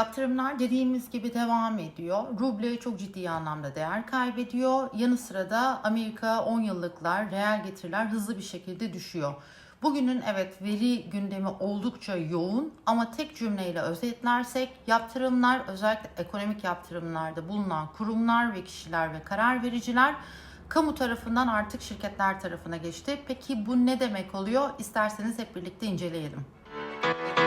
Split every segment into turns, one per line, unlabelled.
Yaptırımlar dediğimiz gibi devam ediyor. Ruble çok ciddi anlamda değer kaybediyor. Yanı sıra da Amerika 10 yıllıklar, reel getiriler hızlı bir şekilde düşüyor. Bugünün evet veri gündemi oldukça yoğun ama tek cümleyle özetlersek yaptırımlar özellikle ekonomik yaptırımlarda bulunan kurumlar ve kişiler ve karar vericiler kamu tarafından artık şirketler tarafına geçti. Peki bu ne demek oluyor? İsterseniz hep birlikte inceleyelim. Merhaba,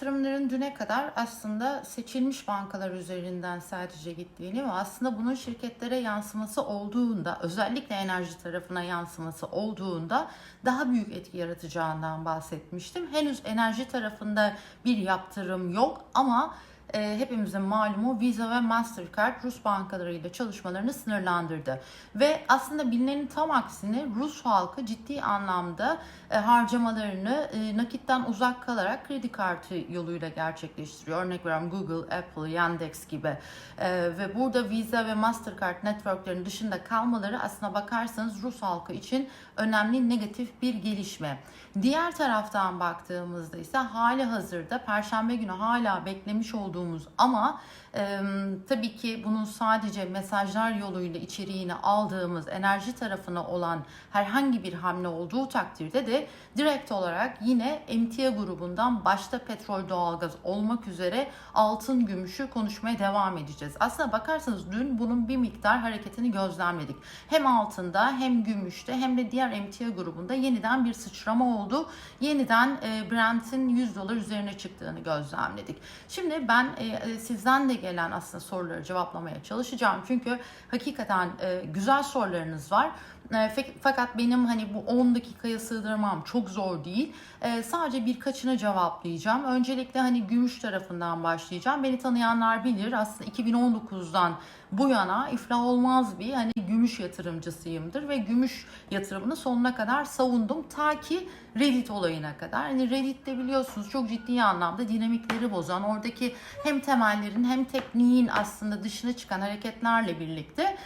yaptırımların düne kadar aslında seçilmiş bankalar üzerinden sadece gittiğini ve aslında bunun şirketlere yansıması olduğunda, özellikle enerji tarafına yansıması olduğunda daha büyük etki yaratacağından bahsetmiştim. Henüz enerji tarafında bir yaptırım yok ama e, hepimizin malumu Visa ve Mastercard Rus bankalarıyla çalışmalarını sınırlandırdı. Ve aslında bilinenin tam aksine Rus halkı ciddi anlamda e, harcamalarını e, nakitten uzak kalarak kredi kartı yoluyla gerçekleştiriyor. Örnek veriyorum Google, Apple, Yandex gibi. E, ve burada Visa ve Mastercard networklerin dışında kalmaları aslına bakarsanız Rus halkı için önemli negatif bir gelişme. Diğer taraftan baktığımızda ise hali hazırda Perşembe günü hala beklemiş olduğumuz ama e, tabii ki bunun sadece mesajlar yoluyla içeriğini aldığımız enerji tarafına olan herhangi bir hamle olduğu takdirde de direkt olarak yine emtia grubundan başta petrol doğalgaz olmak üzere altın gümüşü konuşmaya devam edeceğiz. Aslına bakarsanız dün bunun bir miktar hareketini gözlemledik. Hem altında hem gümüşte hem de diğer emtia grubunda yeniden bir sıçrama oldu. Yeniden Brent'in 100 dolar üzerine çıktığını gözlemledik. Şimdi ben e, sizden de gelen aslında soruları cevaplamaya çalışacağım. Çünkü hakikaten e, güzel sorularınız var. Fakat benim hani bu 10 dakikaya sığdırmam çok zor değil. Sadece birkaçını cevaplayacağım. Öncelikle hani gümüş tarafından başlayacağım. Beni tanıyanlar bilir aslında 2019'dan bu yana iflah olmaz bir hani gümüş yatırımcısıyımdır ve gümüş yatırımını sonuna kadar savundum ta ki Reddit olayına kadar. Hani Reddit'te biliyorsunuz çok ciddi anlamda dinamikleri bozan, oradaki hem temellerin hem tekniğin aslında dışına çıkan hareketlerle birlikte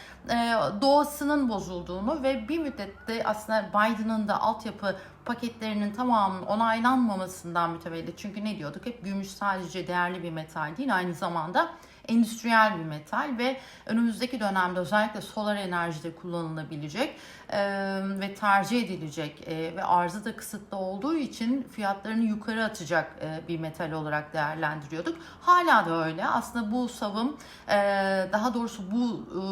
doğasının bozulduğunu ve bir müddette aslında Biden'ın da altyapı paketlerinin tamamının onaylanmamasından mütevellit. Çünkü ne diyorduk? Hep gümüş sadece değerli bir metal değil, aynı zamanda endüstriyel bir metal ve önümüzdeki dönemde özellikle solar enerjide kullanılabilecek e, ve tercih edilecek e, ve arzı da kısıtlı olduğu için fiyatlarını yukarı atacak e, bir metal olarak değerlendiriyorduk. Hala da öyle. Aslında bu savım e, daha doğrusu bu e,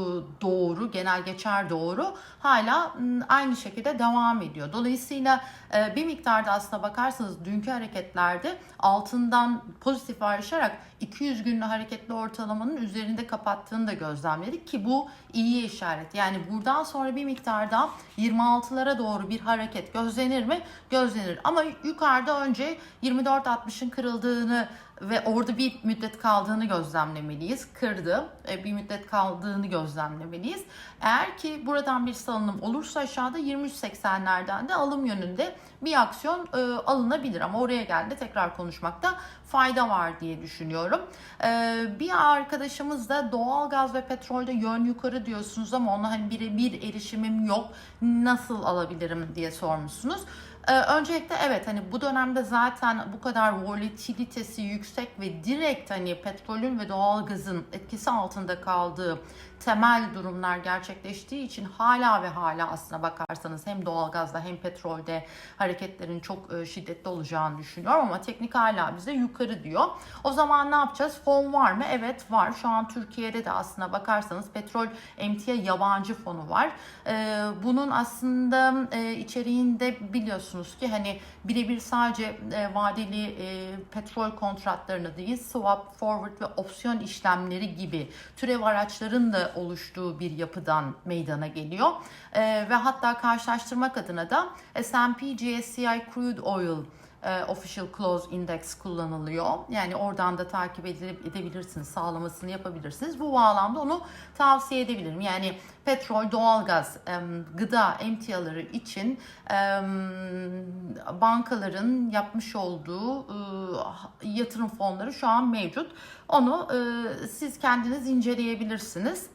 doğru, genel geçer doğru hala m, aynı şekilde devam ediyor. Dolayısıyla e, bir miktarda aslına bakarsanız dünkü hareketlerde altından pozitif ayrışarak 200 günlük hareketli ortalamanın üzerinde kapattığını da gözlemledik ki bu iyi işaret. Yani buradan sonra bir miktarda 26'lara doğru bir hareket gözlenir mi? Gözlenir. Ama yukarıda önce 24.60'ın kırıldığını ve orada bir müddet kaldığını gözlemlemeliyiz. Kırdı. E, bir müddet kaldığını gözlemlemeliyiz. Eğer ki buradan bir salınım olursa aşağıda 23.80'lerden de alım yönünde bir aksiyon e, alınabilir. Ama oraya geldi tekrar konuşmakta fayda var diye düşünüyorum. E, bir arkadaşımız da doğal gaz ve petrolde yön yukarı diyorsunuz ama ona hani birebir erişimim yok. Nasıl alabilirim diye sormuşsunuz. Ee, öncelikle evet hani bu dönemde zaten bu kadar volatilitesi yüksek ve direkt hani petrolün ve doğalgazın etkisi altında kaldığı temel durumlar gerçekleştiği için hala ve hala aslına bakarsanız hem doğalgazda hem petrolde hareketlerin çok e, şiddetli olacağını düşünüyorum ama teknik hala bize yukarı diyor. O zaman ne yapacağız? Fon var mı? Evet var. Şu an Türkiye'de de aslına bakarsanız petrol emtia yabancı fonu var. Ee, bunun aslında e, içeriğinde biliyorsunuz ki hani birebir sadece e, vadeli petrol kontratlarını değil swap, forward ve opsiyon işlemleri gibi türev araçların da oluştuğu bir yapıdan meydana geliyor. E, ve hatta karşılaştırmak adına da S&P GSCI Crude Oil e, Official Close Index kullanılıyor. Yani oradan da takip edebilirsiniz, sağlamasını yapabilirsiniz. Bu bağlamda onu tavsiye edebilirim. Yani petrol, doğalgaz, e, gıda emtiaları için e, bankaların yapmış olduğu e, yatırım fonları şu an mevcut. Onu e, siz kendiniz inceleyebilirsiniz.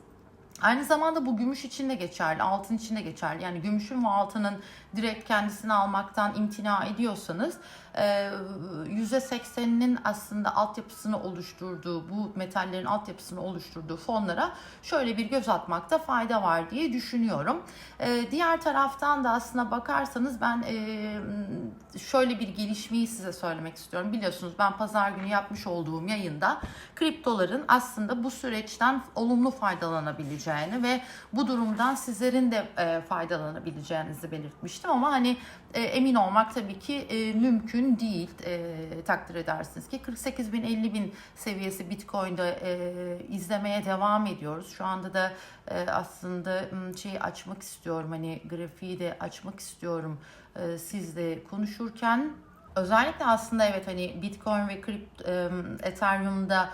Aynı zamanda bu gümüş için de geçerli, altın için de geçerli. Yani gümüşün ve altının direkt kendisini almaktan imtina ediyorsanız %80'inin aslında altyapısını oluşturduğu, bu metallerin altyapısını oluşturduğu fonlara şöyle bir göz atmakta fayda var diye düşünüyorum. E, Diğer taraftan da aslına bakarsanız ben e, şöyle bir gelişmeyi size söylemek istiyorum. Biliyorsunuz ben pazar günü yapmış olduğum yayında kriptoların aslında bu süreçten olumlu faydalanabileceğini ve bu durumdan sizlerin de e, faydalanabileceğinizi belirtmiştim ama hani e, emin olmak tabii ki e, mümkün değil e, takdir edersiniz ki 48 bin 50 bin seviyesi Bitcoin'de e, izlemeye devam ediyoruz. Şu anda da e, aslında şeyi açmak istiyorum hani grafiği de açmak istiyorum e, sizle konuşurken. Özellikle aslında evet hani Bitcoin ve Kript, e, Ethereum'da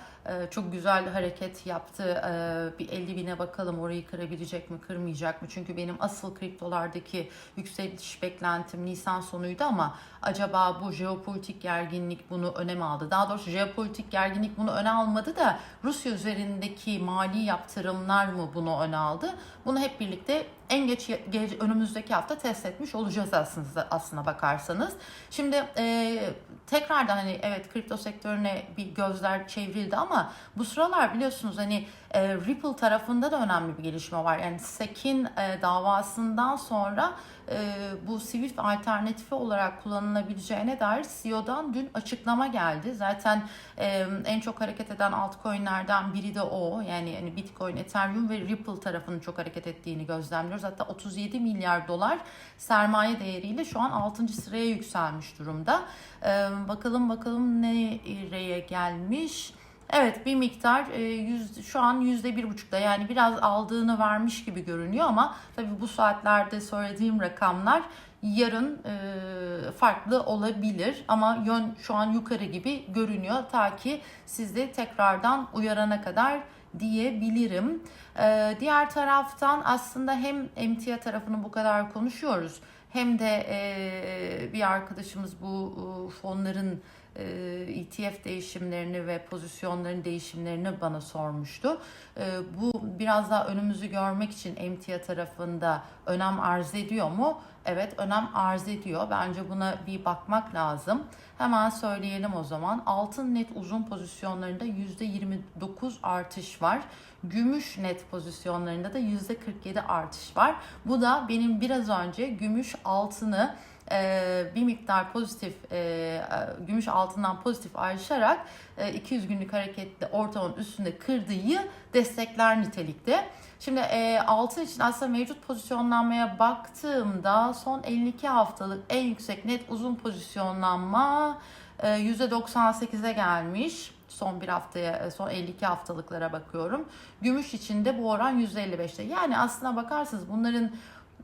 çok güzel hareket yaptı. E, bir 50 bine bakalım orayı kırabilecek mi kırmayacak mı? Çünkü benim asıl kriptolardaki yükseliş beklentim Nisan sonuydu ama acaba bu jeopolitik gerginlik bunu önem aldı. Daha doğrusu jeopolitik gerginlik bunu öne almadı da Rusya üzerindeki mali yaptırımlar mı bunu öne aldı? Bunu hep birlikte en geç ge- önümüzdeki hafta test etmiş olacağız aslında aslına bakarsanız. Şimdi e, tekrardan hani evet kripto sektörüne bir gözler çevrildi ama bu sıralar biliyorsunuz hani e, Ripple tarafında da önemli bir gelişme var. Yani SEC'in e, davasından sonra e, bu Swift alternatifi olarak kullanılabileceğine dair CEO'dan dün açıklama geldi. Zaten e, en çok hareket eden altcoin'lerden biri de o. Yani hani Bitcoin, Ethereum ve Ripple tarafının çok hareket ettiğini gözlemliyoruz. Hatta 37 milyar dolar sermaye değeriyle şu an 6. sıraya yükselmiş durumda. E, bakalım bakalım nereye gelmiş. Evet bir miktar e, yüz, şu an yüzde bir buçukta. Yani biraz aldığını vermiş gibi görünüyor ama tabii bu saatlerde söylediğim rakamlar yarın e, farklı olabilir. Ama yön şu an yukarı gibi görünüyor. Ta ki sizi tekrardan uyarana kadar diyebilirim. E, diğer taraftan aslında hem emtia tarafını bu kadar konuşuyoruz hem de e, bir arkadaşımız bu e, fonların ETF değişimlerini ve pozisyonların değişimlerini bana sormuştu. E, bu biraz daha önümüzü görmek için emtia tarafında önem arz ediyor mu? Evet önem arz ediyor. Bence buna bir bakmak lazım. Hemen söyleyelim o zaman. Altın net uzun pozisyonlarında %29 artış var. Gümüş net pozisyonlarında da %47 artış var. Bu da benim biraz önce gümüş altını e, bir miktar pozitif e, gümüş altından pozitif ayrışarak e, 200 günlük hareketli ortamın üstünde kırdığı destekler nitelikte. Şimdi e, altın için aslında mevcut pozisyonlanmaya baktığımda son 52 haftalık en yüksek net uzun pozisyonlanma e, %98'e gelmiş. Son bir haftaya, son 52 haftalıklara bakıyorum. Gümüş için de bu oran %55'te. Yani aslına bakarsanız bunların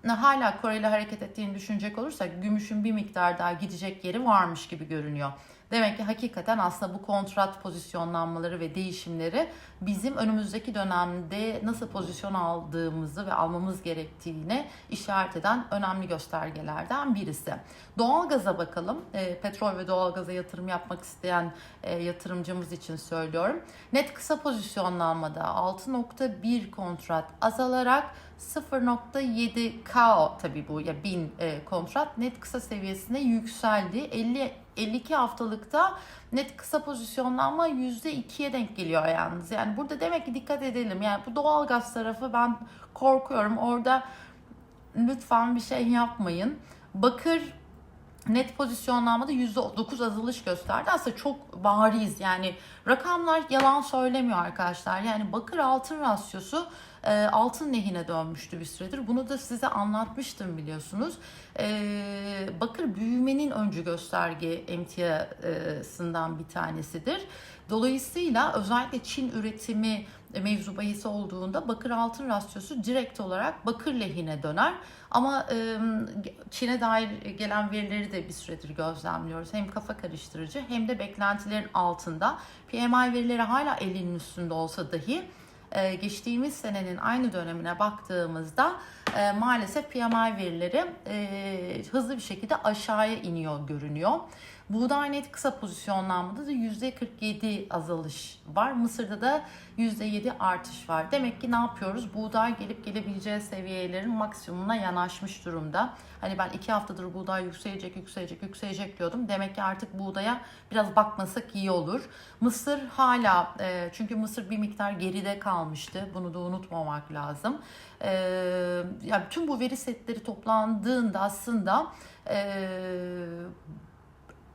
hala Kore ile hareket ettiğini düşünecek olursak gümüşün bir miktar daha gidecek yeri varmış gibi görünüyor. Demek ki hakikaten aslında bu kontrat pozisyonlanmaları ve değişimleri bizim önümüzdeki dönemde nasıl pozisyon aldığımızı ve almamız gerektiğini işaret eden önemli göstergelerden birisi. Doğalgaza bakalım. E, petrol ve doğalgaza yatırım yapmak isteyen e, yatırımcımız için söylüyorum. Net kısa pozisyonlanmada 6.1 kontrat azalarak 0.7 KO tabii bu ya 1000 e, kontrat net kısa seviyesine yükseldi. 50 52 haftalıkta net kısa pozisyonlanma %2'ye denk geliyor yalnız. Yani burada demek ki dikkat edelim. Yani bu doğal gaz tarafı ben korkuyorum. Orada lütfen bir şey yapmayın. Bakır net pozisyonlanmada %9 azalış gösterdi. Aslında çok bariz yani rakamlar yalan söylemiyor arkadaşlar. Yani bakır altın rasyosu e, altın lehine dönmüştü bir süredir. Bunu da size anlatmıştım biliyorsunuz. E, bakır büyümenin öncü gösterge emtiyasından bir tanesidir. Dolayısıyla özellikle Çin üretimi mevzu bahisi olduğunda bakır altın rasyosu direkt olarak bakır lehine döner. Ama e, Çin'e dair gelen verileri de bir süredir gözlemliyoruz. Hem kafa karıştırıcı hem de beklentilerin altında. PMI verileri hala 50'nin üstünde olsa dahi geçtiğimiz senenin aynı dönemine baktığımızda e, maalesef PMI verileri e, hızlı bir şekilde aşağıya iniyor görünüyor. Buğday net kısa pozisyonlanmada da %47 azalış var. Mısır'da da %7 artış var. Demek ki ne yapıyoruz? Buğday gelip gelebileceği seviyelerin maksimumuna yanaşmış durumda. Hani ben iki haftadır buğday yükselecek, yükselecek, yükselecek diyordum. Demek ki artık buğdaya biraz bakmasak iyi olur. Mısır hala, e, çünkü Mısır bir miktar geride kalmıştı. Bunu da unutmamak lazım. E, yani tüm bu veri setleri toplandığında aslında e,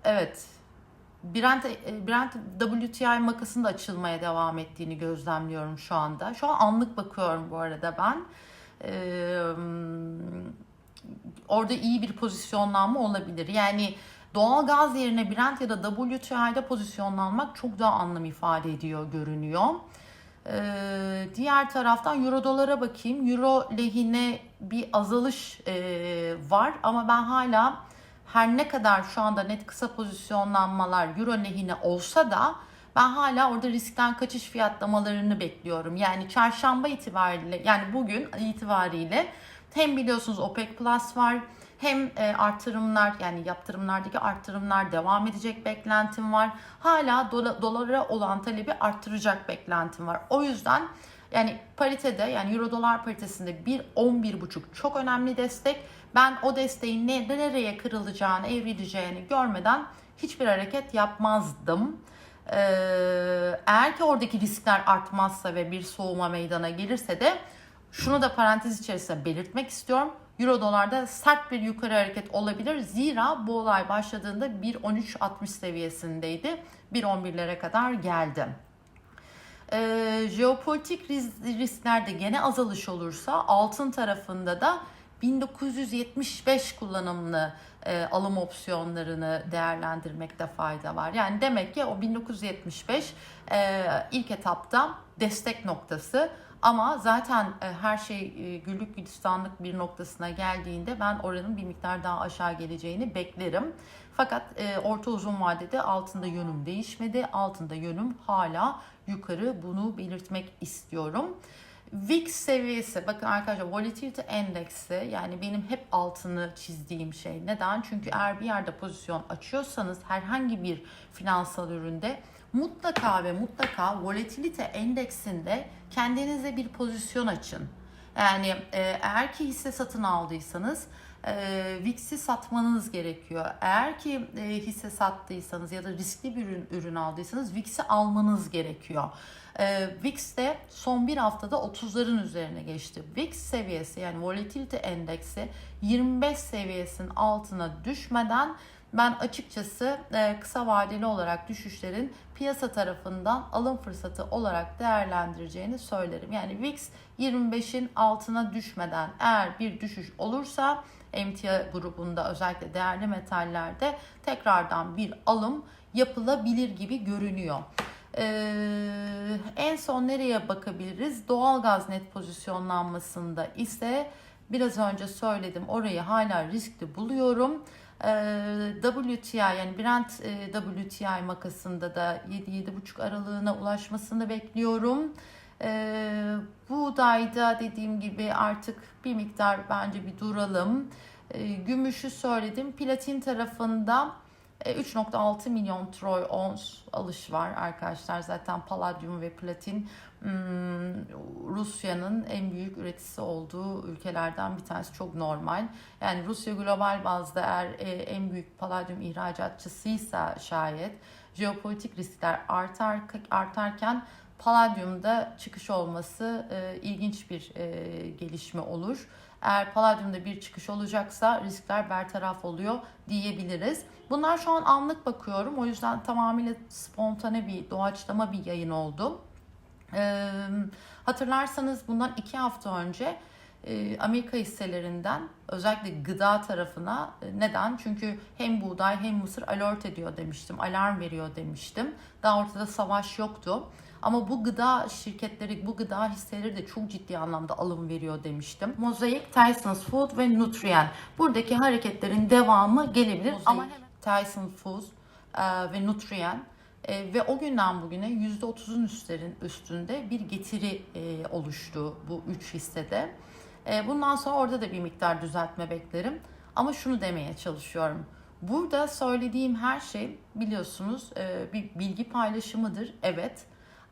Evet. Brent, e, Brent WTI makasında açılmaya devam ettiğini gözlemliyorum şu anda. Şu an anlık bakıyorum bu arada ben. Ee, orada iyi bir pozisyonlanma olabilir. Yani doğal gaz yerine Brent ya da WTI'de pozisyonlanmak çok daha anlam ifade ediyor görünüyor. Ee, diğer taraftan euro dolara bakayım. Euro lehine bir azalış e, var ama ben hala her ne kadar şu anda net kısa pozisyonlanmalar euro lehine olsa da ben hala orada riskten kaçış fiyatlamalarını bekliyorum. Yani çarşamba itibariyle yani bugün itibariyle hem biliyorsunuz OPEC Plus var hem e, artırımlar yani yaptırımlardaki artırımlar devam edecek beklentim var. Hala dola, dolara olan talebi arttıracak beklentim var. O yüzden yani paritede yani euro dolar paritesinde 1.11.5 çok önemli destek. Ben o desteğin ne, nereye kırılacağını, evrileceğini görmeden hiçbir hareket yapmazdım. Ee, eğer ki oradaki riskler artmazsa ve bir soğuma meydana gelirse de şunu da parantez içerisinde belirtmek istiyorum. Euro dolarda sert bir yukarı hareket olabilir. Zira bu olay başladığında 1.13.60 seviyesindeydi. 1.11'lere kadar geldi. Ee, jeopolitik risklerde gene azalış olursa altın tarafında da 1975 kullanımlı e, alım opsiyonlarını değerlendirmekte fayda var. Yani demek ki o 1975 e, ilk etapta destek noktası ama zaten e, her şey e, güllük gülistanlık bir noktasına geldiğinde ben oranın bir miktar daha aşağı geleceğini beklerim. Fakat e, orta uzun vadede altında yönüm değişmedi. Altında yönüm hala yukarı bunu belirtmek istiyorum. VIX seviyesi bakın arkadaşlar volatility endeksi yani benim hep altını çizdiğim şey. Neden? Çünkü eğer bir yerde pozisyon açıyorsanız herhangi bir finansal üründe mutlaka ve mutlaka volatility endeksinde kendinize bir pozisyon açın. Yani e, eğer ki hisse satın aldıysanız e, VIX'i satmanız gerekiyor. Eğer ki e, hisse sattıysanız ya da riskli bir ürün, ürün aldıysanız VIX'i almanız gerekiyor. E, VIX de son bir haftada 30'ların üzerine geçti. VIX seviyesi yani volatility endeksi 25 seviyesinin altına düşmeden ben açıkçası e, kısa vadeli olarak düşüşlerin piyasa tarafından alım fırsatı olarak değerlendireceğini söylerim. Yani VIX 25'in altına düşmeden eğer bir düşüş olursa emtia grubunda özellikle değerli metallerde tekrardan bir alım yapılabilir gibi görünüyor. Ee, en son nereye bakabiliriz? Doğalgaz net pozisyonlanmasında ise biraz önce söyledim orayı hala riskli buluyorum. Ee, WTI yani Brent e, WTI makasında da 7-7,5 aralığına ulaşmasını bekliyorum. Ee, buğdayda dediğim gibi artık bir miktar bence bir duralım. Ee, gümüşü söyledim. Platin tarafında 3.6 e, milyon troy ons alış var arkadaşlar. Zaten paladyum ve platin hmm, Rusya'nın en büyük üreticisi olduğu ülkelerden bir tanesi çok normal. Yani Rusya global bazda eğer e, en büyük paladyum ihracatçısıysa şayet jeopolitik riskler artar artarken paladyumda çıkış olması e, ilginç bir gelişme olur. Eğer paladyumda bir çıkış olacaksa riskler bertaraf oluyor diyebiliriz. Bunlar şu an anlık bakıyorum. O yüzden tamamıyla spontane bir doğaçlama bir yayın oldu. Ee, hatırlarsanız bundan iki hafta önce e, Amerika hisselerinden özellikle gıda tarafına e, neden? Çünkü hem buğday hem mısır alert ediyor demiştim, alarm veriyor demiştim. Daha ortada savaş yoktu. Ama bu gıda şirketleri, bu gıda hisseleri de çok ciddi anlamda alım veriyor demiştim. Mosaic, Tyson's Food ve Nutrien. Buradaki hareketlerin devamı gelebilir. Mosaic, Ama Tyson Foods e, ve Nutrien e, ve o günden bugüne %30'un üstlerin üstünde bir getiri e, oluştu bu üç hissede. E, bundan sonra orada da bir miktar düzeltme beklerim. Ama şunu demeye çalışıyorum. Burada söylediğim her şey biliyorsunuz e, bir bilgi paylaşımıdır. Evet.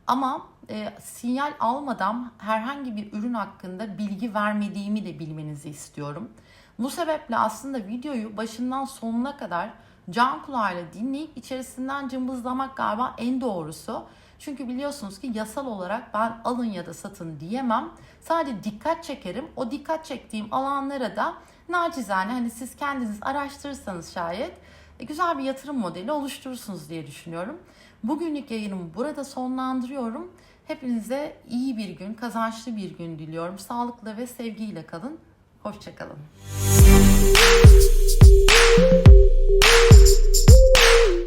Ama e, sinyal almadan herhangi bir ürün hakkında bilgi vermediğimi de bilmenizi istiyorum. Bu sebeple aslında videoyu başından sonuna kadar can kulağıyla dinleyip içerisinden cımbızlamak galiba en doğrusu. Çünkü biliyorsunuz ki yasal olarak ben alın ya da satın diyemem. Sadece dikkat çekerim. O dikkat çektiğim alanlara da nacizane hani siz kendiniz araştırırsanız şayet e, güzel bir yatırım modeli oluşturursunuz diye düşünüyorum. Bugünlük yayınımı burada sonlandırıyorum. Hepinize iyi bir gün, kazançlı bir gün diliyorum. Sağlıkla ve sevgiyle kalın. Hoşçakalın. Thank you.